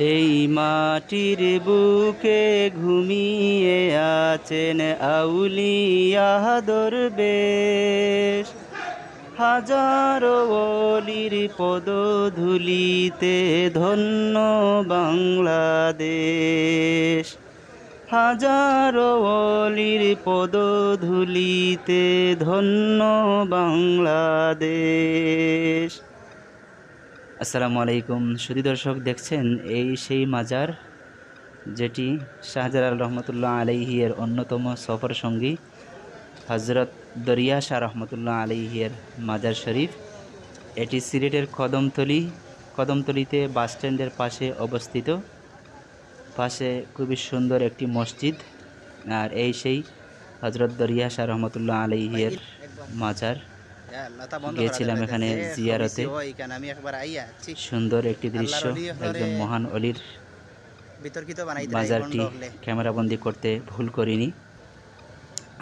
এই মাটির বুকে ঘুমিয়ে আছেন আউলিয়া দরবেশ। হাজারো অলির পদধূলিতে ধন্য বাংলাদেশ। হাজারো পদধূলিতে ধন্য বাংলাদেশ। আসসালামু আলাইকুম। সুদী দর্শক, দেখছেন এই সেই মাজার যেটি শাহজালাল রহমতুল্লাহ আলাইহিয়ের অন্যতম সফর সঙ্গী হজরত দরিয়া শাহ রহমতুল্লাহ আলাইহিয়ের মাজার শরীফ। এটি সিলেটের কদমতলি, কদমতলিতে বাস স্ট্যান্ডের পাশে অবস্থিত। পাশে খুবই সুন্দর একটি মসজিদ আর এই সেই হজরত দরিয়া শাহ রহমতুল্লাহ আলাইহিয়ের মাজার। গিয়েছিলাম এখানে জিয়ারতে। সুন্দর একটি দৃশ্য একজন মহান অলির বাজারটি ক্যামেরাবন্দি করতে ভুল করিনি।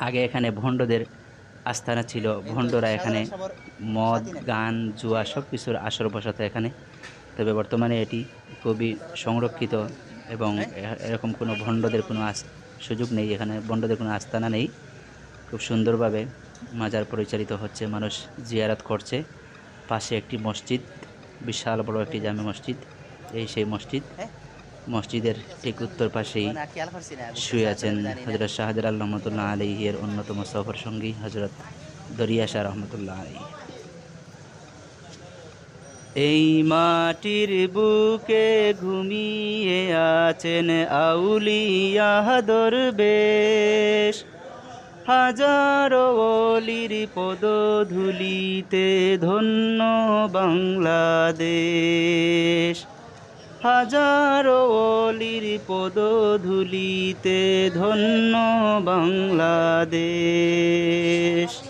আগে এখানে ভণ্ডদের আস্থানা ছিল ভণ্ডরা এখানে মদ গান জুয়া সব কিছুর আসর বসাতো এখানে। তবে বর্তমানে এটি খুবই সংরক্ষিত এবং এরকম কোনো ভণ্ডদের কোনো সুযোগ নেই। এখানে ভণ্ডদের কোনো আস্তানা নেই। খুব সুন্দরভাবে মাজার পরিচালিত হচ্ছে মানুষ জিয়ারত করছে। পাশে একটি মসজিদ বিশাল বড় একটি জামে মসজিদ এই সেই মসজিদ? মসজিদের ঠিক উত্তর পাশেই শুয়ে আছেন হজরত শাহজালাল রহমতুল্লাহ আলী এর অন্যতম সফর সঙ্গী হজরত দরিয়া শাহ রহমতুল্লাহ আলী এই মাটির বুকে ঘুমিয়ে আছেন আউলিয়া দরবেশ হাজারো অলির পদধূলিতে ধন্য বাংলাদেশ। হাজারো অলির পদধূলিতে ধন্য বাংলাদেশ।